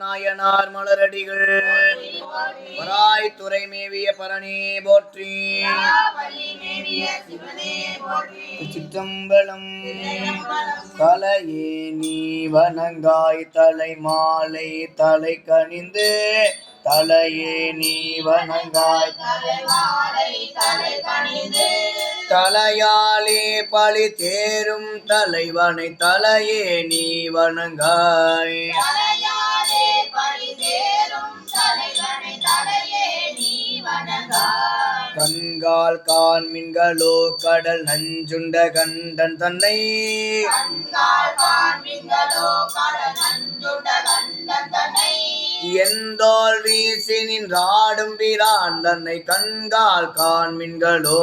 நாயனார் மலரடிகள். வராய் துறை மேவிய பரணி போற்றி. சிற்றம்பலம் தலையே நீ வணங்காய் தலை மாலை தலை கணிந்து தலையே நீ வணங்காய். தலையாலே பழி தேரும் தலைவனை தலையே நீ வணங்காய். கண்கால் காண்மின்களோ கடல் நஞ்சுண்ட கண்டன் தன்னை. எந்தோல் வீசி நின்றாடும் பிரான் தன்னை கண்கால் காண்மின்களோ.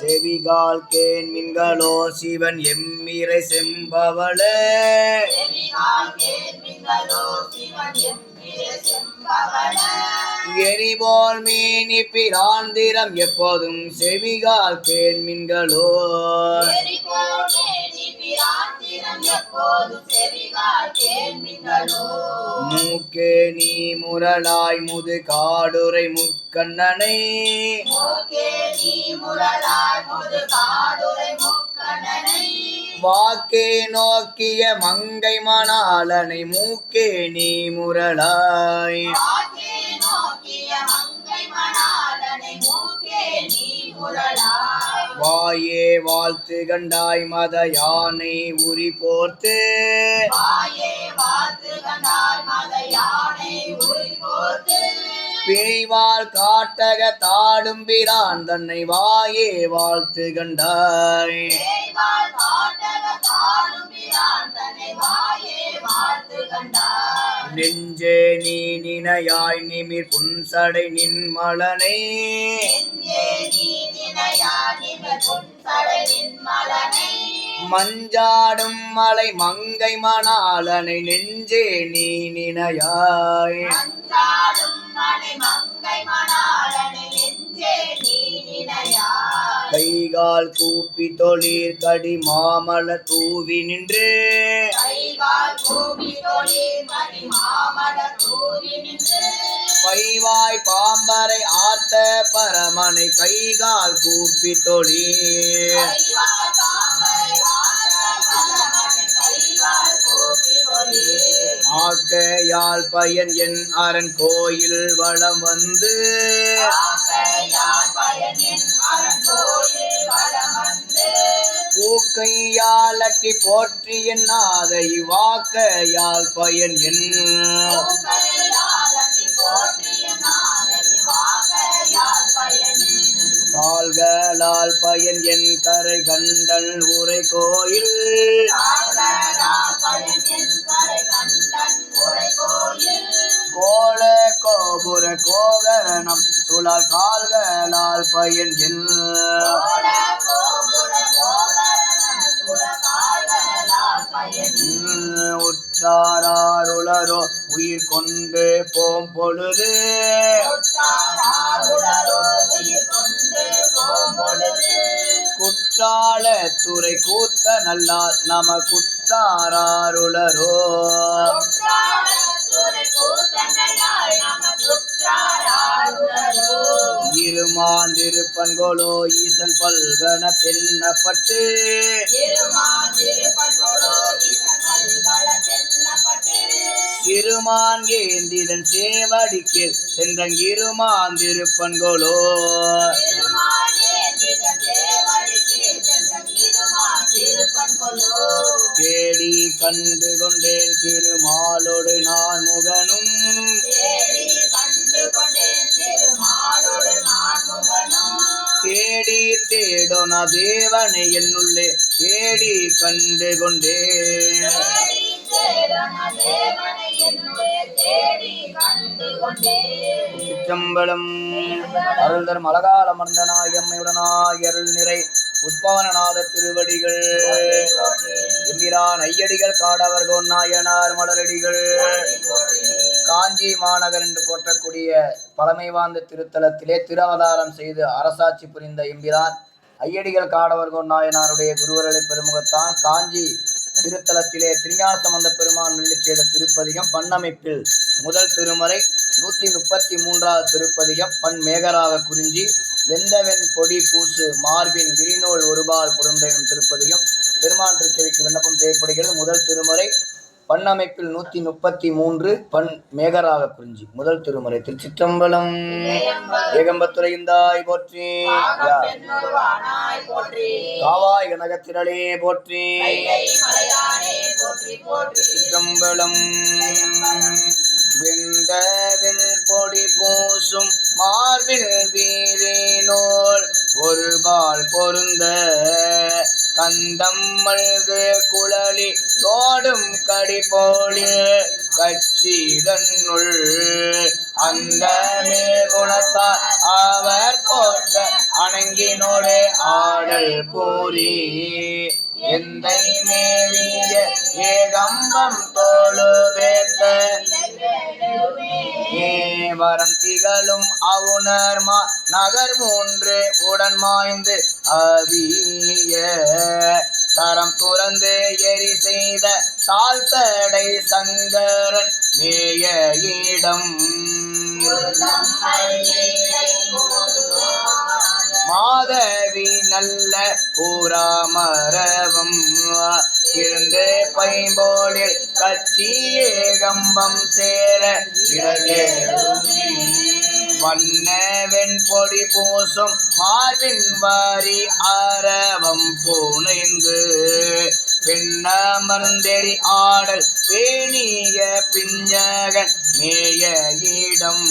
செவிகால் கேண்மின்களோ சிவன் எம்மிரை செம்பவளே. எரிபோல் மீனி பிராந்திரம் எப்போதும் செவிகால் கேண்மின்களோ மூக்கே நீ முரளாய் முது காடுரை முக்கண்ணனை. வாக்கே நோக்கிய மங்கை மணாளனை மூக்கே நீ முரளாய். வாயே வாழ்த்து கண்டாய் மத யானை உரி போர்த்து. பேய்வாள் காட்டக தாடும் பிரான் தன்னை வாயே வாழ்த்து கண்டாய் நெஞ்சே நீ நினையாய் நிமிர் புன்சடை நின் மலனை மஞ்சாடும் மலை மங்கை மணாளனை நெஞ்சே நீ நினையாய். கைகால் கூப்பி தொழிற் கடி மாமல தூவி நின்று. பைவாய் பாம்பரை ஆத்த பரமனை கைகால் கூப்பி தொழில் ஆக்கையால் பயன் என் அரண் கோயில் வளம் வந்து. பூக்கையால் அட்டி போற்றி என் நாதை வாக்கையால் பயன் என். கால்களால் பயன் என் கரை கண்டல் உரை கோயில். கோல கோபுர கோகரணம் சுழல் கால்களால் பயன் என். உற்றாருளரோ உயிர் கொண்டு போம் பொழுது. குற்றால துறை கூத்த நல்லார் நம குற்றாருளரோ இருமாந்திருப்பன்கோலோ ஈசன் பல்கன தென்னப்பட்டு. இருமான் ஏந்திதன் சேவடிக்கு சென்றங்கிருமாந்திருப்பன்கோலோ தேடி கண்டு கொண்டேன் திருமாலோடு நான் முகனும் தேடி தேடோன தேவனை என்னுள்ளே தேடி கண்டு கொண்டேன் சிற்றம்பலம் அருள்தர் மலகால மர்ந்தனாய் எம்மையுடனாய் அருள் நிறை உட்பவனநாத திருவடிகள். எம்பிரான் ஐயடிகள் காடவர் நாயனார் மலரடிகள். காஞ்சி மாநகர் என்று போற்றக்கூடிய பழமை வாய்ந்த திருத்தலத்திலே திருவதாரம் செய்து அரசாட்சி புரிந்த எம்பிரான் ஐயடிகள் காடவர்கோன் நாயனாருடைய குருவரலை பெருமுகத்தான் காஞ்சி திருத்தலத்திலே திருஞான சம்பந்த பெருமான் அருளிச் செய்த திருப்பதிகம் பண்ணமைப்பில் முதல் திருமறை நூத்தி முப்பத்தி மூன்றாவது திருப்பதிகம் பண் மேகராக குறிஞ்சி வெந்தவெண் பொடி பூசு மார்பின் விரிநூல் ஒருபால் பொருந்த திருப்பதியும் பெருமான் திருச்செவிக்கு விண்ணப்பம் செய்யப்படுகிறது. முதல் திருமறை பண்ணமைப்பில் நூத்தி முப்பத்தி மூன்று பண் மேகராக குறிஞ்சி. முதல் திருமுறை திருச்சிற்றம்பலம். ஏகம்பத்துறைந்தாய் போற்றி. காவாய் கனகத்திரளே போற்றி. சிற்றம்பலம் வெந்தவில் பொடி பூசும் மார்பில் வீரினோல் ஒரு பால் பொருந்த கந்தம் மல்கு குழலி தோடும் கடி போலில் கட்சிதன்னுள் அந்த மேகுணத்தால் அவர் போற்ற அணங்கினோடு ஆடல் பூரி. எந்த மேவிய ஏகம்பம் தோழு வேத்த ஏ வரம் திகழும் அவுணர்மா. நகர் மூன்று உடன் மாய்ந்து அவிய. தரம் துறந்து எரி செய்த தாழ்த்தடை சங்கரன் மேய இடம். மாதவி நல்ல பூராமரவம். இருந்து பைம்போலில் கட்சி கம்பம் சேர இடகே வண்ண வெண்பொடி பூசும் மார்பின் வாரி ஆரவம் புனைந்து பின்னமர்ந்தெறி ஆடல் பேணிய பிஞ்சகன் மேய இடம்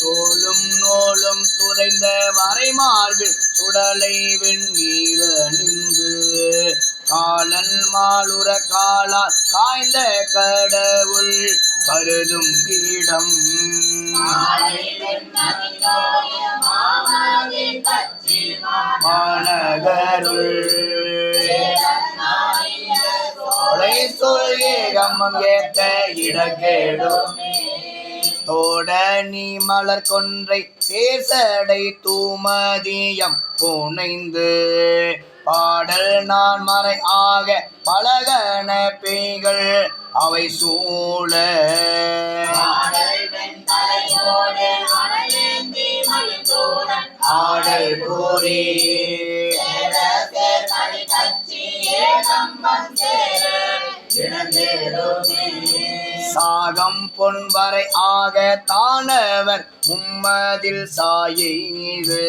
தோளும் நோலும் துதைந்த வரைமார்பில் சுடலை வெண்ணீர நின்று காலன் மாலுற காலால் காய்ந்த கடவுள். கருதும் இடம் மாநகருள். கொலை சொல் ஏகம்மம் ஏத்த இடகேடும். தோட நீ மலர் கொன்றை பேசடை தூமதியம் புனைந்து. பாடல் நான் மறை ஆக பலகன பேய்கள் அவை சூழ. ஆடல் கூறி. சாகம் பொன்வரை ஆக தானவர் மும்மதில் சாயெய்து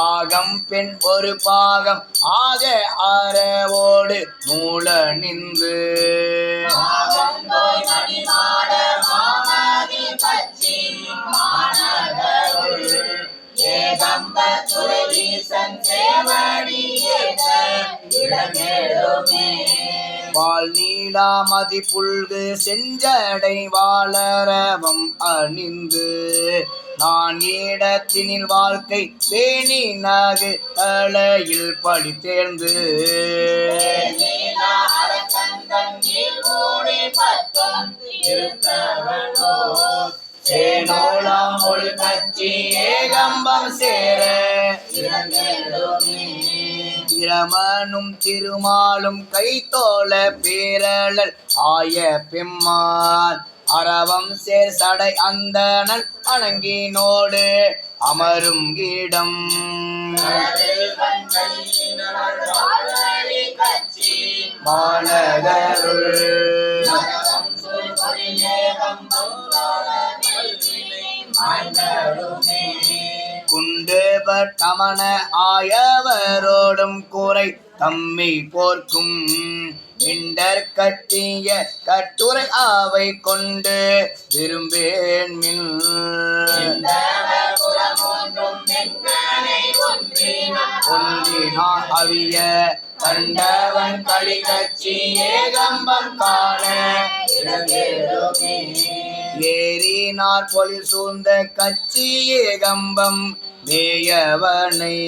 ஆகம் பெண் ஒரு பாகம் ஆக அறவோடு நூல நின்று. வால் நீலாமதி புல்கு செஞ்சடை வாளரவம் அணிந்து. நான் இடத்தினில் வாழ்க்கை பேணி நகு தலையில் படி தேர்ந்து. சேனோலாம் ஒளி கட்சி ஏகம்பம் சேர. பிரமனும் திருமாலும் கைத்தோல பேரழல் ஆய பெம்மான். அரவம் சேர் சடை அந்தணன் அணங்கினோடு அமரும் இடம் மாநகருள். தேவர் தமன ஆயவரோடும் கூரை தம்மை போர்க்கும். மிண்டர் கட்டிய கட்டுரை ஆவை கொண்டு விரும்பேன் மின். ஒன்றினான் அவிய கண்டவன் களி கட்சி ஏகம்பம் காண. ஏறினார் பொலி சூழ்ந்த கட்சி ஏகம்பம் மேயவனை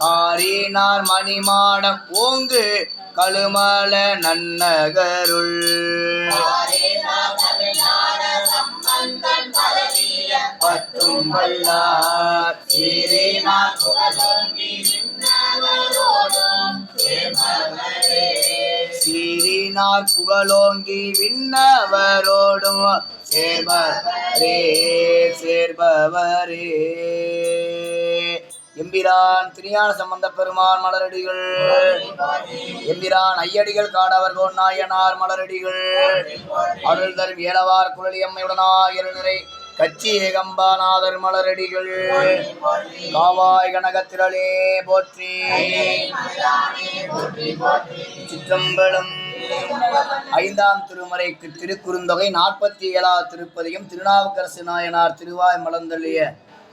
காரினார் மணிமாடம் ஓங்கு கழுமல நன்னகருள். பத்தும் வல்லார். சீரினார் சீரினார் புகழோங்கி விண்ணவரோடும் சேர்பவரே சேர்பவரே. எம்பிரான் திருஞான சம்பந்த பெருமான் மலரடிகள். எம்பிரான் ஐயடிகள் காடவர் நாயனார் மலரடிகள். அருள் தரும் ஏலவார் குழலியம்மையுடனாய் நிறை கச்சி ஏகம்பாநாதர் மலரடிகள். காவாய் கனகத்திரளே போற்றி. சிற்றம்பலம். ஐந்தாம் திருமறைக்கு திருக்குறுந்தொகை நாற்பத்தி ஏழாவது திருப்பதியும் திருநாவுக்கரசு நாயனார் திருவாய் மலர்ந்தள்ளிய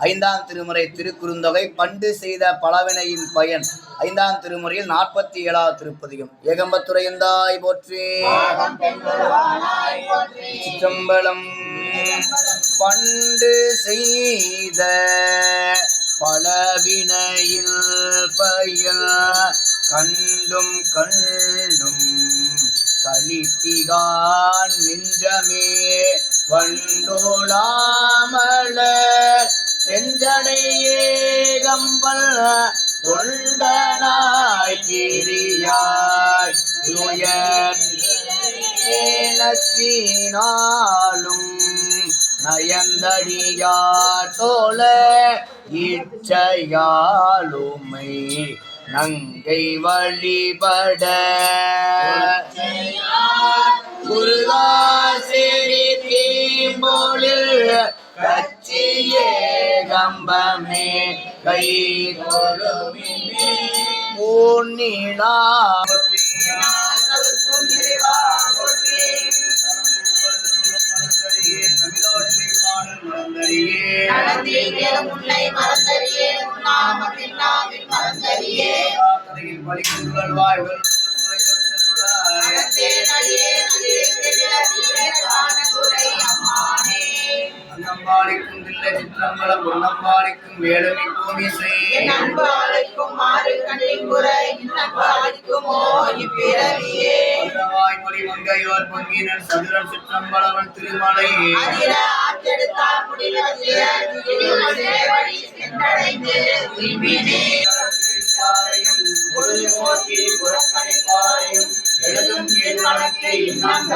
ஐந்தாம் திருமுறை திருக்குறுந்தொகை பண்டு செய்த பலவினையின் பயன். ஐந்தாம் திருமுறையில் நாற்பத்தி ஏழாவது திருப்பதியும். ஏகம்பத்துறையந்தாய் போற்றி. சிற்றம்பலம் பண்டு செய்த பலவினையில் பயன் கண்டும் கண்டும் களித்திகான் நெஞ்சமே வண்டோலாம செஞ்சடையே கம்பல் தொண்டனாய் கிரியாய் துயர் ஏனத்தினாலும் நயந்தடியார் தோல இச்சையாலுமை நங்கை வழிபட. முருகாசேரி தீம்போலில் கச்சியே கம்பமே கை பூர்ணிலா முல்லை மறந்தறியே உண்ணாமத்தின் நாவில் மறந்தறியே அம்மானே அன்னம்பாடிக்கும் தில்லை சிற்றம்பலம் பொன்னம்பாடிக்கும் வேடமி கோமிசை என் அன்பு அழைக்கும் மாறு கண்ணிங்குறை இன்னன்பு அழைக்குமோ இப்பிறவியே வாய்மொழி மங்கையோர் பங்கினர் சதுரம் சிற்றம்பலவன் திருமலை. ஆற்றெடுத்தால் முடிவதில எழுதும் கீழ் வழக்கை இன்னம்ப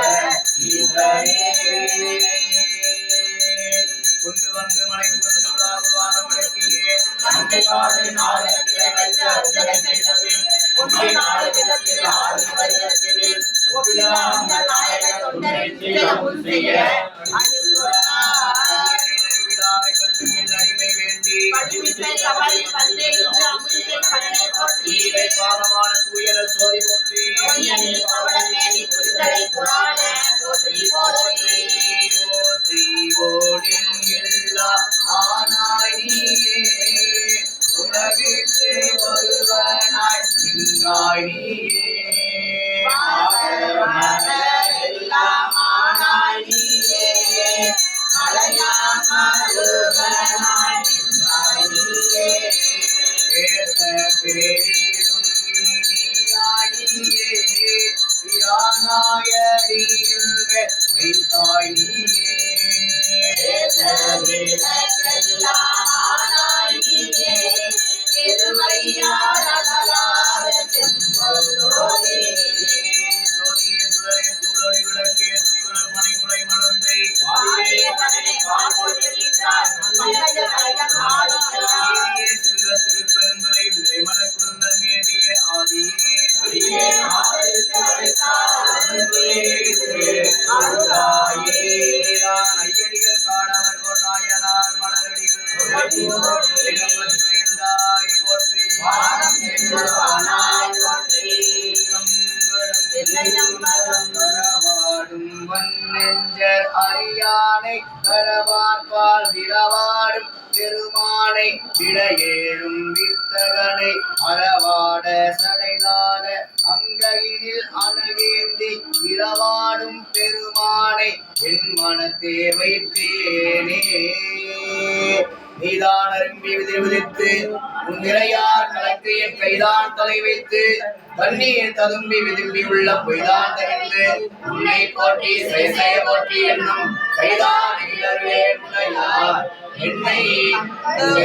Senhor. வைத்து தண்ணீர் ததும்பி விதும்பி உள்ள பொய்தான் தெரிந்து உன்னை போட்டி செய்ய போட்டி என்னும் கைதான் இல்லவே என்னை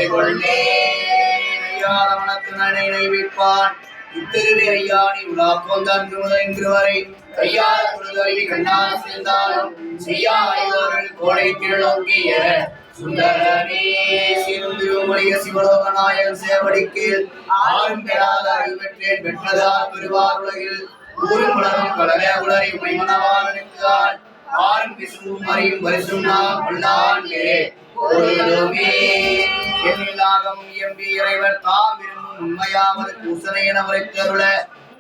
கொள்ளே. ஐயாரமணத்தினை நினைவிப்பான். இத்திருவி ஐயாணி உலா போந்தான் திருமுதன்று வரை. கையால் குழுதறி கண்ணால் சேர்ந்தாலும் கோடை திருநோக்கிய சுந்தரனே சிவலோக நாயகன் ஆறும் பெறாத அறிவு பெற்றேன். பெற்றதால் பெறுவார் உலகில் ஊரும் உலகம் கடலே உலரை ஆறும் அறியும் நாம் எம்பி இறைவர் தாம் விரும்பும் உண்மையாவது பூசனை என உரைத்தருள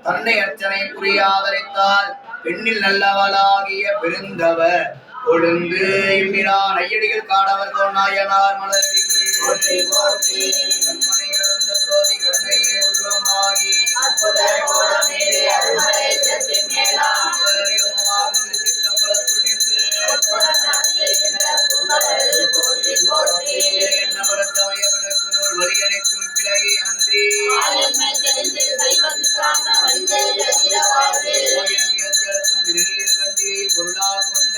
தன்னை அர்ச்சனை புரியாதரைத்தால் பெண்ணில் நல்லவளாகிய பெருந்தவர். கொழுந்து இம்மிரான் ஐயடிகள் காடவர் கோநாயனார் மலரடிகள் போற்றி, போற்றி. கருணையே உருவமாகி. அற்புத கோலமேறி நின்று. விளக்குநூல் வரியனைக்கும் அன்றி. சிறவாழ்வு கோயில் திருநீர் கண்டி பொருளால்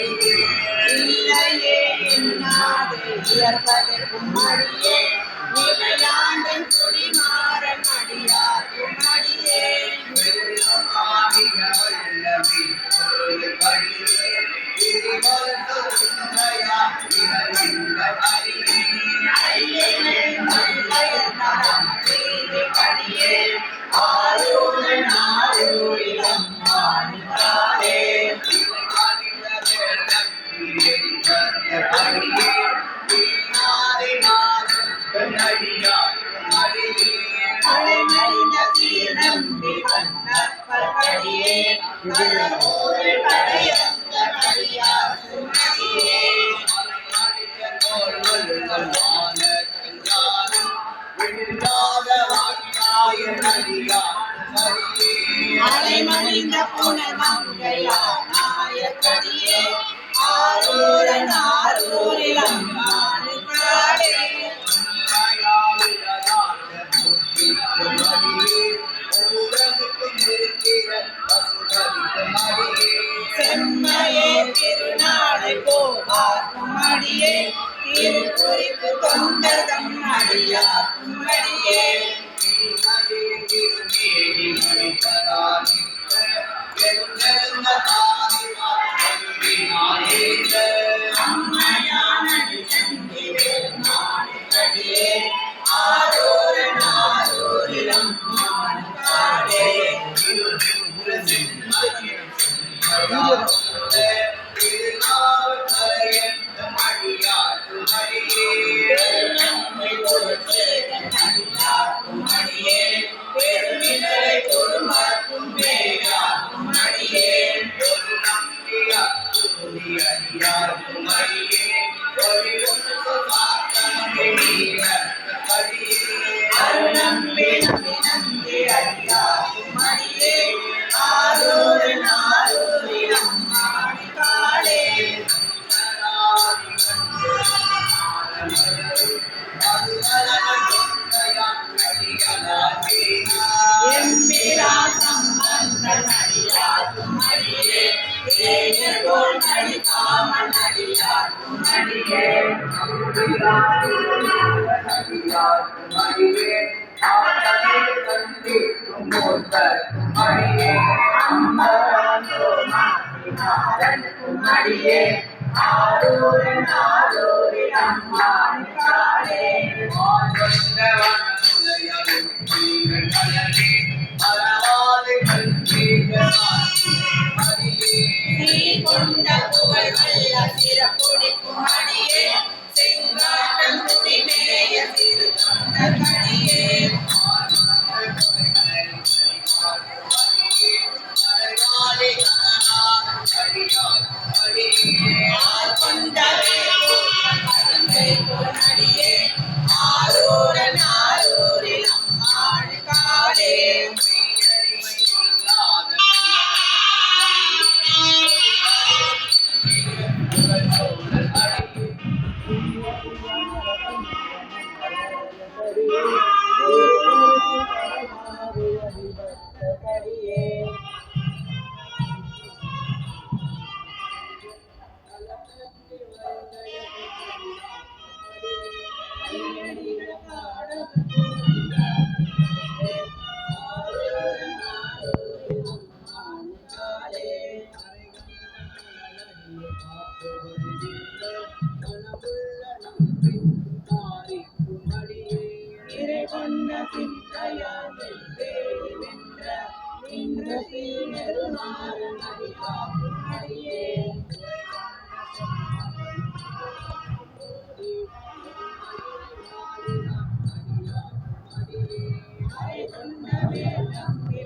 இல்லையே என்னாது உயர்வதற்கும் அடியே நிலையாண்டன் தீநம்பி வண்ணப்பல் அடியே மலரூரில் ஆரூரன் ஆரூரில் அம்மா. திருக்குறிப்பு தொண்டதம் அடியார்க்கும் அடியே அம்மையானடி மலையானே